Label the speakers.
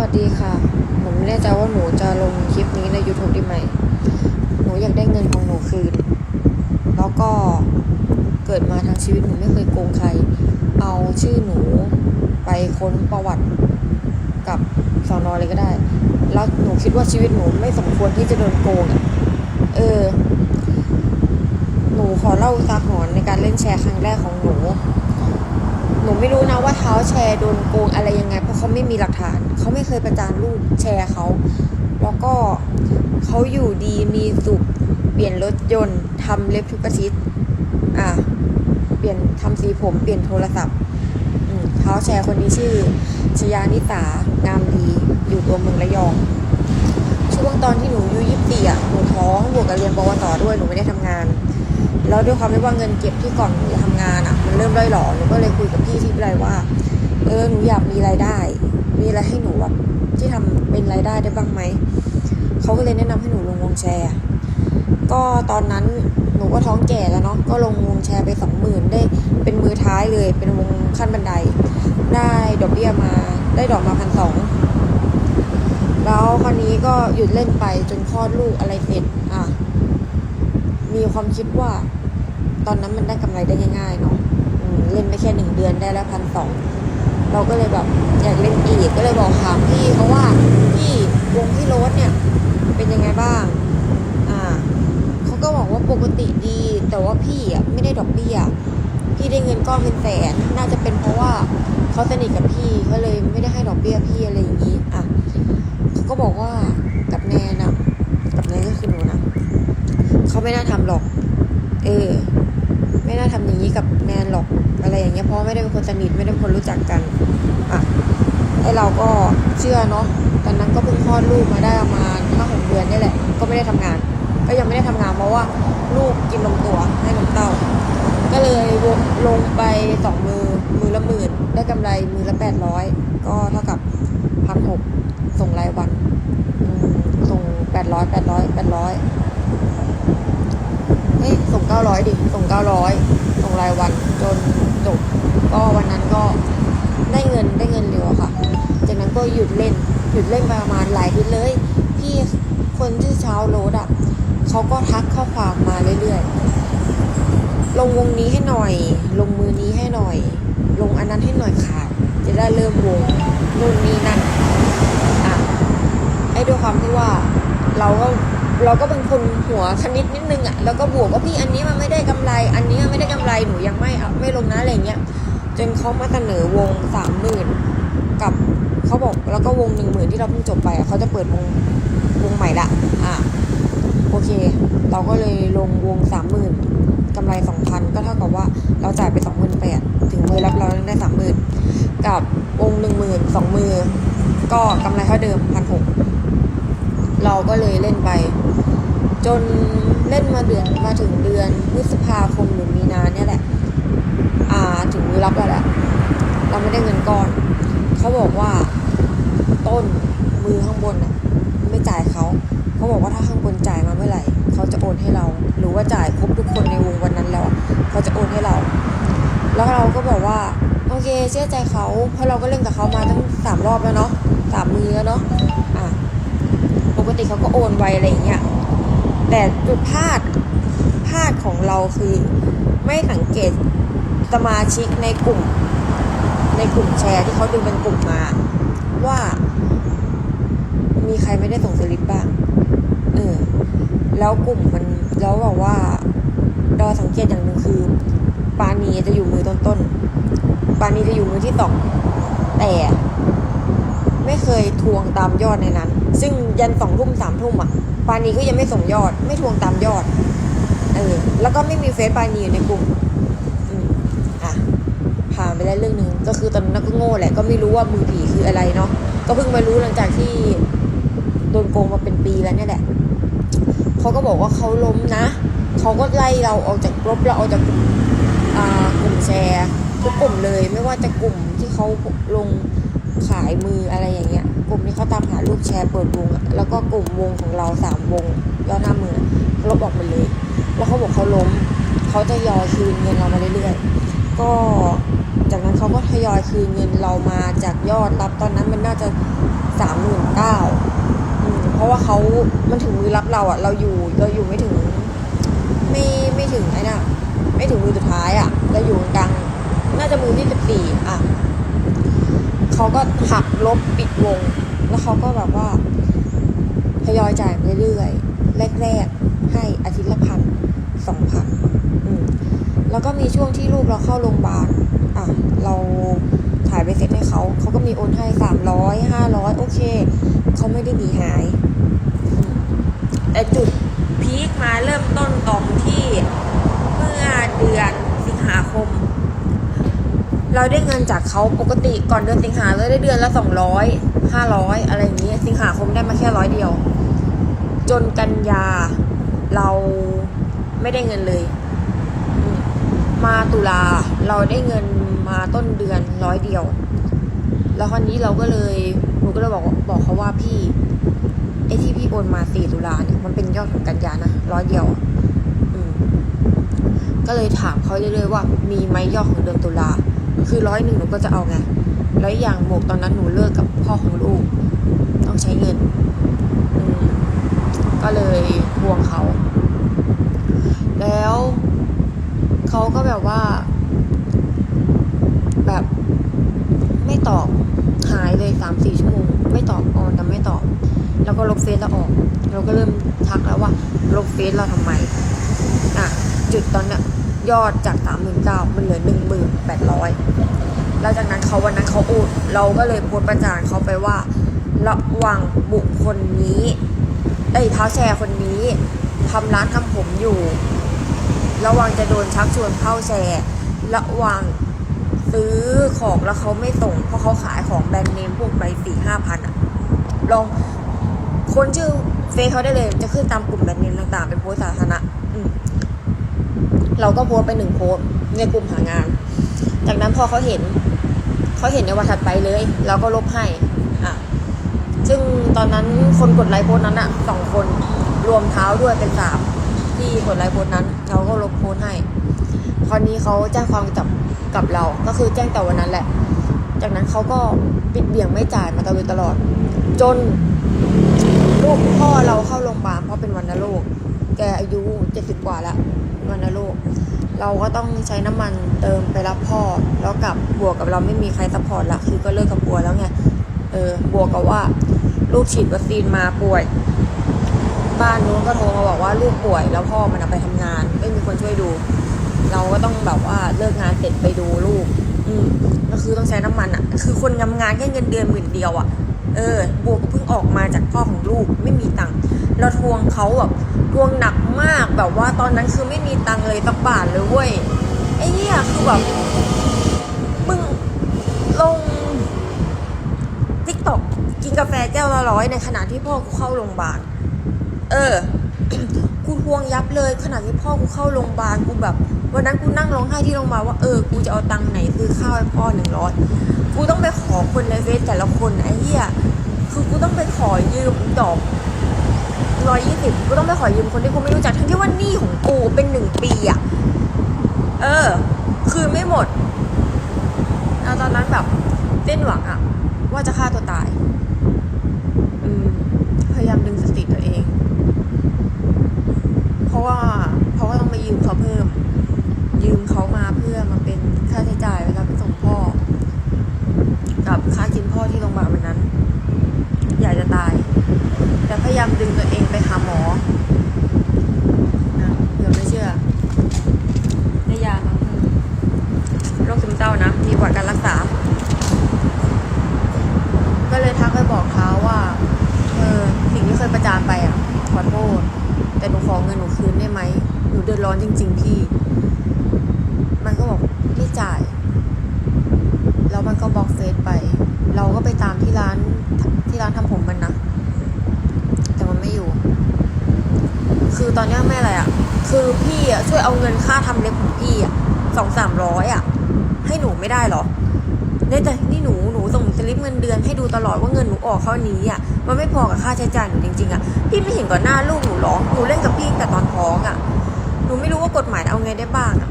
Speaker 1: วัสดีค่ะผมไม่แน่ใจว่าหนูจะลงคลิปนี้ใน YouTube ได้ไหม หนูอยากได้เงินของหนูคืน แล้วก็เกิดมาทั้งชีวิตหนูไม่เคยโกงใคร เอาชื่อหนูไปค้นประวัติกับสอนอเลยก็ได้ แล้วหนูคิดว่าชีวิตหนูไม่สมควรที่จะโดนโกงอะ เออ หนูขอเล่าอุทาหรณ์ในการเล่นแชร์ครั้งแรกของหนู หนูไม่รู้นะว่าเท้าแชร์โดนโกงอะไรยังไง เพราะเขาไม่มีหลักฐานเขาไม่เคยประจานรูปแชร์เขาแล้วก็เขาอยู่ดีมีสุข เปลี่ยนรถยนต์ทำเล็บทุกอาทิตย์อะเปลี่ยนทำสีผมเปลี่ยนโทรศัพท์เท้าแชร์คนนี้ชื่อชยานิสางามดีอยู่ตัวเมืองระยองช่วงตอนที่หนูอายุยี่สิบสี่อะหนูท้องบวกกับเรียนปวสด้วยหนูไม่ได้ทำงาน แล้วด้วยความที่ว่าเงินเก็บที่ก่อนหนูจะทำงานอะ มันเริ่มร่อยหรอหนูก็เลยคุยกับพี่ที่ไลว่า เออหนูอยากมีรายได้ มีอะไรให้หนูแบบที่ทำเป็นรายได้ได้บ้างไหมเขาก็เลยแนะนำให้หนูลงวงแชร์ ก็ตอนนั้นหนูก็ท้องแก่แล้วเนาะก็ลงวงแชร์ไปสองหมื่นได้เป็นมือท้ายเลยเป็นวงขั้นบันได ได้ดอกเบี้ยมาได้ดอกมาพันสองแล้วคราวนี้ก็หยุดเล่นไปจนคลอดลูกอะไรเสร็จอะ มีความคิดว่า ตอนนั้นมันได้กำไรได้ง่าย ๆ เนาะเล่นไปแค่หนึ่งเดือนได้แล้วพันสองเราก็เลยแบบอยากเล่นอีกก็เลยบอกถามพี่เขาว่าพี่วงพี่โรสเนี่ย เป็นยังไงบ้าง อ่าเขาก็บอกว่าปกติดี แต่ว่าพี่อะไม่ได้ดอกเบี้ยพี่ได้เงินก้อนเป็นแสนน่าจะเป็นเพราะว่าเขาสนิทกับพี่เขาเลยไม่ได้ให้ดอกเบี้ยพี่อะไรอย่างนี้ อะ เขาก็บอกว่ากับแนนอะกับแนนก็คือหนูนะเขา ไม่น่าทำหรอก เออ ไม่น่าทำอย่างนี้กับแนนหรอก อะไรอย่างเงี้ย เพราะไม่ได้เป็นคนสนิทไม่ได้เป็นคนรู้จักกัน อะ ไอเราก็เชื่อเนาะ ตอนนั้นก็เพิ่งคลอดลูกมาได้ประมาณห้าหกเดือนนี่แหละ ก็ไม่ได้ทำงาน ก็ยังไม่ได้ทำงานเพราะว่าลูกกินนมตัวให้นมเต้า ก็เลยวงลงไปสองมือ มือละหมื่น ได้กำไรมือละแปดร้อยก็เท่ากับพันหกส่งรายวัน ส่งแปดร้อยแปดร้อยแปดร้อย เฮ้ยส่งเก้าร้อยดิ ส่งเก้าร้อยส่งรายวันจนจบ ก็วันนั้นก็ได้เงินได้เงินเร็วค่ะ จากนั้นก็หยุดเล่น หยุดเล่นไปประมาณหลายทิตย์เลย พี่คนชื่อเช้าโรดอะเขาก็ทักข้อความมาเรื่อยๆ ลงวงนี้ให้หน่อย ลงมือนี้ให้หน่อย ลงอันนั้นให้หน่อยค่ะ จะได้เริ่มวงนู่นนี่นั่น อะ ไอ้ด้วยความที่ว่าเราก็ เราก็เป็นคนหัวคณิตนิดนึงอะแล้วก็บวกว่าพี่อันนี้มันไม่ได้กำไร อันนี้มันไม่ได้กำไรหนูยังไม่ไม่ลงนะอะไรเงี้ยจนเขามาเสนอวงสามหมื่นกับเขาบอกแล้วก็วงหนึ่งหมื่นที่เราเพิ่งจบไปอะเขาจะเปิดวงวงใหม่ละอะโอเค เราก็เลยลงวงสามหมื่นกำไรสองพันก็เท่ากับว่าเราจ่ายไปสองหมื่นแปดถึงมือรับเราได้สามหมื่นกับวงหนึ่งหมื่นสองมือ ก็กำไรเท่าเดิมพันหก เราก็เลยเล่นไป จนเล่นมาเดือนมาถึงเดือนพฤษภาคมหรือมีนาเนี่ยแหละ อ่าถึงรับแล้วแหละเราไม่ได้เงินก้อน เขาบอกว่าต้นมือข้างบนน่ะไม่จ่ายเขาเขาบอกว่าถ้าข้างบนจ่ายมาเมื่อไหร่เขาจะโอนให้เรา หรือว่าจ่ายครบทุกคนในวงวันนั้นแล้วเขาจะโอนให้เรา แล้วเราก็บอกว่าโอเคเชื่อใจเขาเพราะเราก็เล่นกับเขามาตั้งสามรอบแล้วเนาะสามมือแล้วเนาะอะ กติเขาก็โอนไวอะไรอย่างเงี้ยแต่จุดพลาดพลาดของเราคือไม่สังเกตสมาชิกในกลุ่ม ในกลุ่มแชร์ที่เขาดึงเป็นกลุ่มมา ว่า มีใครไม่ได้ส่งสลิปบ้างเออแล้วกลุ่มมันแล้วบอกว่าเราสังเกตอย่างหนึ่งคือ ปานีจะอยู่มือต้นๆปานีจะอยู่มือที่สองแต่ ไม่เคยทวงตามยอดในนั้น ซึ่งยันสองทุ่มสามทุ่มอะปานีก็ยังไม่ส่งยอด ไม่ทวงตามยอดเออแล้วก็ไม่มีเฟซปานีอยู่ในกลุ่มอะผ่านไปได้เรื่องหนึ่งก็คือตอนนั้นก็โง่แหละก็ไม่รู้ว่ามือผีคืออะไรเนาะก็เพิ่งมารู้หลังจากที่โดนโกงมาเป็นปีแล้วเนี่ยแหละเขาก็บอกว่าเขาล้มนะเขาก็ไล่เราออกจากกลุ่มเราออกจากกลุ่มแชร์ทุกกลุ่มเลย ไม่ว่าจะกลุ่มที่เขาลง ขายมืออะไรอย่างเงี้ย กลุ่มที่เขาตามหาลูกแชร์เปิดวงแล้วก็กลุ่มวงของเราสามวงยอดห้าหมื่นลบออกมดเลย แล้วเขาบอกเขาล้มเขาจะยอยคืนเงินเรามาเรื่อยๆก็จากนั้นเขาก็ทยอยคืนเงินเรามาจากยอดรับตอนนั้นมันน่าจะสามหมื่นเก้าเพราะว่าเขามันถึงมือรับเราอะเราอยู่เราอยู่ไม่ถึง ไม่ไม่ถึงไอ้น่ะไม่ถึงมือสุดท้ายอะเราอยู่กลางน่าจะมือที่สิบสี่อะ เขาก็หักลบปิดวง แล้วเขาก็แบบว่าทยอยจ่ายไปเรื่อยๆแรกๆให้อาทิตย์ละพันสองพันแล้วก็มีช่วงที่ลูกเราเข้าโรงพยาบาลอะเราถ่ายไปเสร็จให้เขาเขาก็มีโอนให้สามร้อยห้าร้อยโอเคเขาไม่ได้หนีหายแต่จุดพีคมาเริ่มต้นตรงที่เมื่อเดือนสิงหาคม เราได้เงินจากเขาปกติก่อนเดือนสิงหาเราได้เดือนละสองร้อยห้าร้อยอะไรอย่างนี้ สิงหาคมได้มาแค่ร้อยเดียว จนกันยาเราไม่ได้เงินเลย มาตุลาเราได้เงินมาต้นเดือนร้อยเดียว แล้วคราวนี้เราก็เลยหนูก็เลยบอกบอกเขาว่าพี่ไอ้ที่พี่โอนมาสี่ตุลาเนี่ยมันเป็นยอดของกันยานะร้อยเดียวก็เลยถามเขาเรื่อยๆว่า มีไหมยอดของเดือนตุลา คือร้อยหนึ่งหนูก็จะเอาไงแล้วอย่างหมวกตอนนั้นหนูเลิกกับพ่อของลูก ต้องใช้เงิน ก็เลยทวงเขา แล้วเขาก็แบบว่า แบบไม่ตอบหายเลยสามสี่ชั่วโมง ไม่ตอบออนแต่ไม่ตอบ แล้วก็ลบเฟซเราออก เราก็เริ่มทักแล้วว่าลบเฟซเราทำไม อะ จุดตอนเนี้ย ยอดจากสามหมื่นเก้ามันเหลือหนึ่งหมื่นแปดร้อยแล้วจากนั้นเขาวันนั้นเขาอุดเราก็เลยโพสประจานเขาไปว่า ระวังบุคคลนี้ เอ้ยเท้าแชร์คนนี้ทำร้านทำผมอยู่ ระวังจะโดนชักชวนเข้าแชร์ระวังซื้อของแล้วเขาไม่ส่ง เพราะเขาขายของแบรนด์เนมพวกใบสี่ห้าพันอะลองคนชื่อเฟซเขาได้เลยจะขึ้นตามกลุ่มแบรนด์เนมต่างๆ เป็นโพสสาธารณะ เราก็โพสไปหนึ่งโพสในกลุ่มหางาน จากนั้นพอเขาเห็นเขาเห็นในวันถัดไปเลยเราก็ลบให้อะซึ่งตอนนั้นคนกดไลค์โพสนั้นอะสองคนรวมเท้าด้วยเป็นสามที่กดไลค์โพสนั้นเราก็ลบโพสให้ คราวนี้เขาแจ้งความจับกับเรา ก็คือแจ้งแต่วันนั้นแหละ จากนั้นเขาก็ปิดเบี่ยงไม่จ่ายมาตลอดตลอดจนลูกพ่อเราเข้าโรงพยาบาลเพราะเป็นวันโรค แกอายุเจ็ดสิบกว่าแล้ววันโรคเราก็ต้องใช้น้ำมันเติมไปรับพ่อ แล้วกับบวกกับเราไม่มีใครซัพพอร์ตละคือก็เลิกกับบัวแล้วไง เออบวกกับว่า ลูกฉีดวัคซีนมาป่วย บ้านนู้นก็โทรมาบอกว่าลูกป่วย แล้วพ่อมันไปทำงาน ไม่มีคนช่วยดู เราก็ต้องแบบว่าเลิกงานเสร็จไปดูลูก อืมก็คือต้องใช้น้ำมันอะ คือคนทำงานแค่เงินเดือนหมื่นเดียวอะ เออบวกกับเพิ่งออกมาจากพ่อของลูกไม่มีตังค์ เราทวงเขาแบบทวงหนักมากแบบว่าตอนนั้นคือไม่มีตังเลยสักบาทเลยเว้ยไอ้เนี่ยคือแบบมึงลงทิกตอกกินกาแฟแก้วละร้อยในขณะที่พ่อกูเข้าโรงพยาบาลเออกูทวงยับเลยขณะที่พ่อกูเข้าโรงพยาบาลกูแบบวันนั้นกูนั่งร้องไห้ที่โรงพยาบาลว่าเออกูจะเอาตังค์ไหนซื้อข้าวให้พ่อหนึ่งร้อยกูต้องไปขอคนในเฟซแต่ละคนไอ้เหี้ยคือกูต้องไปขอยืมดอก ร้อยยี่สิบกูต้องไปขอยืมคนที่กูไม่รู้จักทั้งที่ว่านี้ของกูเป็นหนึ่งปีอะเออ คือไม่หมดแล้วตอนนั้นแบบเต้นหวังอะว่าจะฆ่าตัวตายพยายามดึงสติตัวเอง เพราะว่าเพราะว่าต้องไปยืมเขาเพิ่ม ยืมเขามาเพื่อมาเป็นค่าใช้จ่ายเวลาไปส่งพ่อ กับค่ากินพ่อที่โรงพยาบาลวันนั้น อยากจะตาย แต่พยายามดึงตัวเองไปหาหมอนะเดี๋ยวไม่เชื่อได้ยามาเพิ่มโรคซึมเศร้านะ มีประวัติการรักษา ก็เลยทักไปบอกเขาว่า เออ สิ่งที่เคยประจานไปอะ ขอโทษ แต่หนูขอเงินหนูคืนได้ไหม หนูเดือด ร้อนจริง ๆ พี่ มันก็บอกไม่จ่าย แล้วมันก็บล็อกเฟซไป เราก็ไปตามที่ร้านที่ร้านทำผมมันนะ แต่มันไม่อยู่ คือตอนนี้ไม่อะไรอะ คือพี่อะช่วยเอาเงินค่าทำเล็บของพี่อะสองสามร้อยอะ ให้หนูไม่ได้เหรอเนี่ยแต่นี่หนูหนูส่งสลิปเงินเดือนให้ดูตลอดว่าเงินหนูออกเท่านี้อะมันไม่พอกับค่าใช้จ่ายหนูจริงๆอะพี่ไม่เห็นก่อนหน้าลูกหนูหรอหนูเล่นกับพี่แต่ตอนท้องอะ หนูไม่รู้ว่ากฎหมายเอาไงได้บ้างอะ